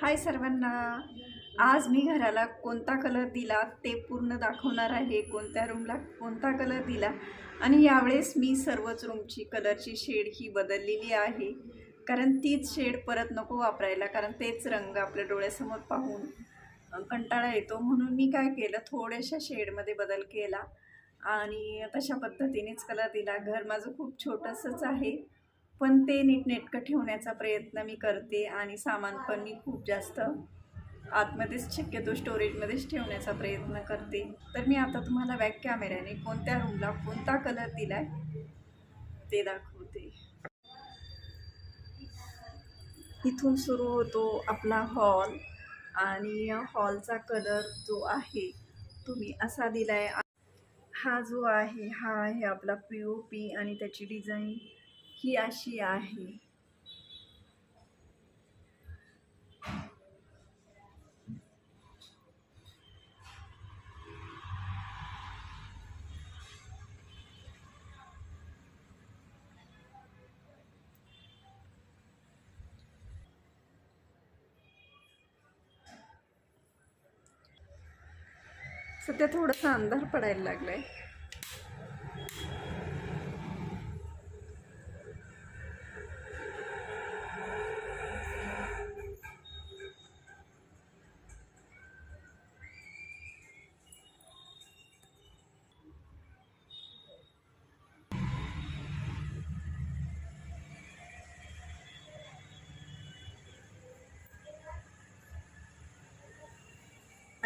हाय सर्वांना. आज मी घराला कोणता कलर दिला ते पूर्ण दाखवणार आहे कोणत्या रूमला कोणता कलर दिला. आणि यावेळेस मी सर्वच रूमची कलरची शेड ही बदललेली आहे. कारण तीच शेड परत नको वापरायला कारण तेच रंग आपल्या डोळ्यासमोर पाहून कंटाळा येतो. म्हणून मी काय केलं थोड्याशा शेडमध्ये बदल केला. आणि तशा पद्धतीनेच कलर दिला. घर माझं खूप छोटंसंच आहे. पण ते नीटनेटकं ठेवण्याचा प्रयत्न मी करते आणि सामान पण मी खूप जास्त आतमध्येच शक्यतो स्टोरेजमध्येच ठेवण्याचा प्रयत्न करते. तर मी आता तुम्हाला बॅक कॅमेऱ्याने कोणत्या रूमला कोणता कलर दिला आहे ते दाखवते. इथून सुरू होतो आपला हॉल आणि हॉलचा कलर जो आहे तुम्ही असा दिला आहे हा जो आहे हा आहे आपला पी ओ पी आणि त्याची डिझाईन ही अशी आहे. सध्या थोडासा अंधार पडायला लागलाय.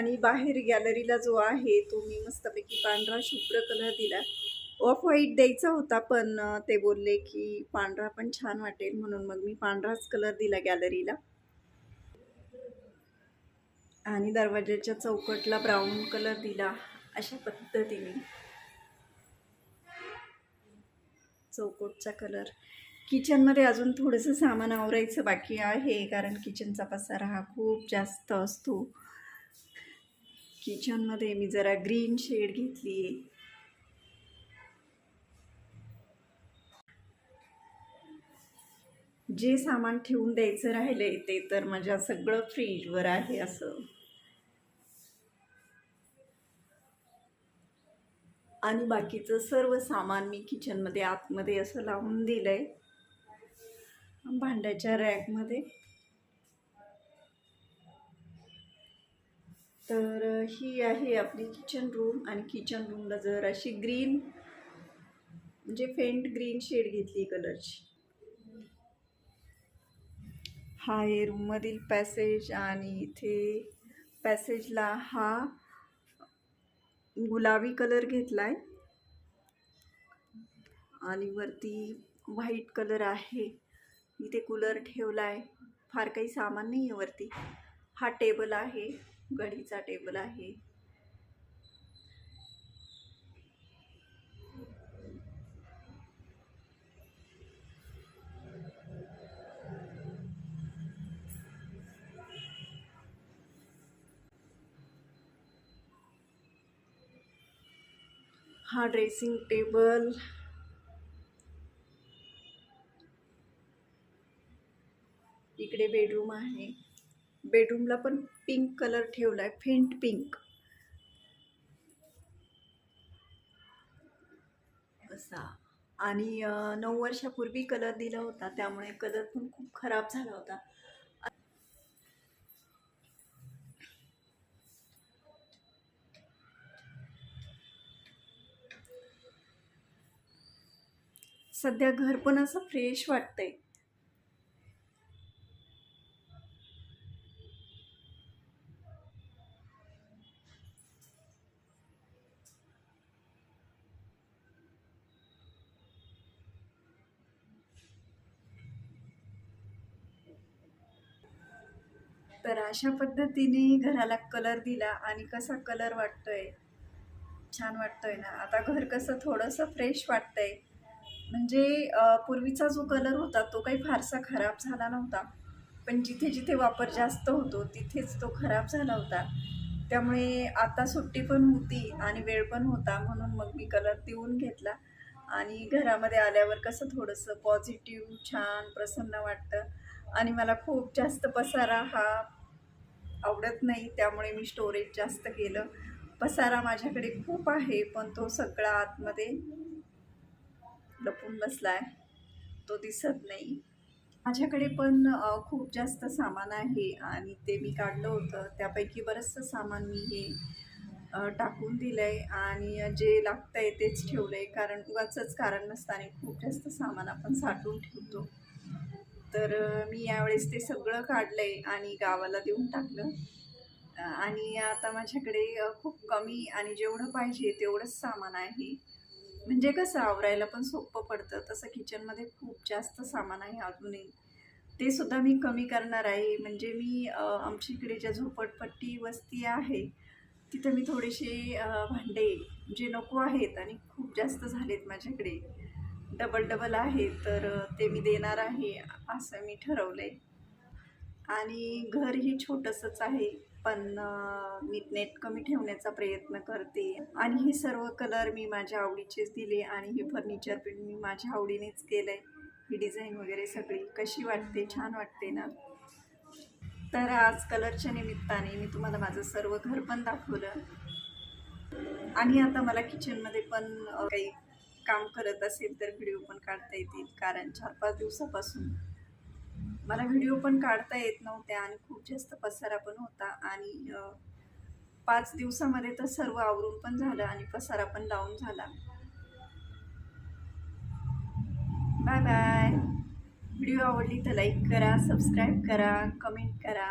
आणि बाहेर गॅलरीला जो आहे तो मी मस्तपैकी पांढरा शुभ्र कलर दिला. ऑफ व्हाईट द्यायचा होता पण ते बोलले की पांढरा पण छान वाटेल म्हणून मग मी पांढराच कलर दिला गॅलरीला आणि दरवाजाच्या चौकटला ब्राऊन कलर दिला अशा पद्धतीने. चौकटचा कलर किचनमध्ये अजून थोडंसं सामान आवरायचं बाकी आहे कारण किचनचा पसारा हा खूप जास्त असतो. किचनमध्ये मी जरा ग्रीन शेड घेतली आहे. जे सामान ठेवून द्यायचं राहिलंय ते तर माझ्या सगळं फ्रीजवर आहे असं. आणि बाकीचं सर्व सामान मी किचनमध्ये आतमध्ये असं लावून दिलंय. भांड्याच्या रॅकमध्ये. तर ही आहे आपली किचन रूम आणि किचन रूमला जर अशी ग्रीन म्हणजे फेंट ग्रीन शेड घेतली कलरची हा आहे रूममधील पॅसेज आणि इथे पॅसेजला हा गुलाबी कलर घेतला आहे आणि वरती व्हाईट कलर आहे. इथे कूलर ठेवला आहे फार काही सामान नाही आहे वरती. हा टेबल आहे. घडीचा टेबल आहे. हा ड्रेसिंग टेबल इकडे बेडरूम आहे. बेडरूमला पण पिंक कलर ठेवला आहे फेंट पिंक. असा. आणि नऊ वर्षापूर्वी कलर दिला होता त्यामुळे कलर पण खूप खराब झाला होता. सध्या घर पण असं फ्रेश वाटतंय. तर अशा पद्धतीने घराला कलर दिला आणि कसा कलर वाटतोय छान वाटतोय ना. आता घर कसं थोडंसं फ्रेश वाटतंय. म्हणजे पूर्वीचा जो कलर होता तो काही फारसा खराब झाला नव्हता. पण जिथे जिथे वापर जास्त होतो तिथेच तो खराब झाला होता. त्यामुळे आता सुट्टी पण होती आणि वेळ पण होता म्हणून मग मी कलर देऊन घेतला. आणि घरामध्ये आल्यावर कसं थोडंसं पॉझिटिव्ह छान प्रसन्न वाटतं. आणि मला खूप जास्त पसारा हा आवडत नाही त्यामुळे मी स्टोरेज जास्त केलं. पसारा माझ्याकडे खूप आहे पण तो सगळा आतमध्ये लपून बसला आहे तो दिसत नाही. माझ्याकडे पण खूप जास्त सामान आहे आणि ते मी काढलं होतं. त्यापैकी बरंचसं सामान मी हे टाकून दिलं आहे आणि जे लागतं आहे तेच ठेवलं आहे कारण उगाचंच कारण नसताना खूप जास्त सामान आपण साठवून ठेवतो. तर मी यावेळेस ते सगळं काढलं आहे आणि गावाला देऊन टाकलं. आणि आता माझ्याकडे खूप कमी आणि जेवढं पाहिजे तेवढंच सामान आहे. म्हणजे कसं आवरायला पण सोपं पडतं. तसं किचनमध्ये खूप जास्त सामान आहे अजूनही. ते सुद्धा मी कमी करणार आहे. म्हणजे मी आमच्या इकडे ज्या झोपडपट्टी वस्ती आहे तिथं मी थोडेसे भांडे जे नको आहेत आणि खूप जास्त झालेत माझ्याकडे डबल डबल आहे तर ते मी देणार आहे असं मी ठरवलं आहे आणि घरही छोटंसंच आहे पण मी नेट कमी ठेवण्याचा प्रयत्न करते. आणि हे सर्व कलर मी माझ्या आवडीचेच दिले आणि हे फर्निचर पण मी माझ्या आवडीनेच केलं आहे ही डिझाईन वगैरे सगळी कशी वाटते छान वाटते ना? तर आज कलरच्या निमित्ताने मी तुम्हाला माझं सर्व घर पण दाखवलं. आणि आता मला किचनमध्ये पण काही काम करत असेल तर व्हिडिओ पण काढता येतील. कारण चार पाच दिवसापासून मला व्हिडिओ पण काढता येत नव्हत्या आणि खूप जास्त पसारा पण होता. आणि पाच दिवसामध्ये तर सर्व आवरून पण झालं आणि पसारा पण लावून झाला. Bye bye. व्हिडिओ आवडली तर लाईक करा सबस्क्राईब करा कमेंट करा.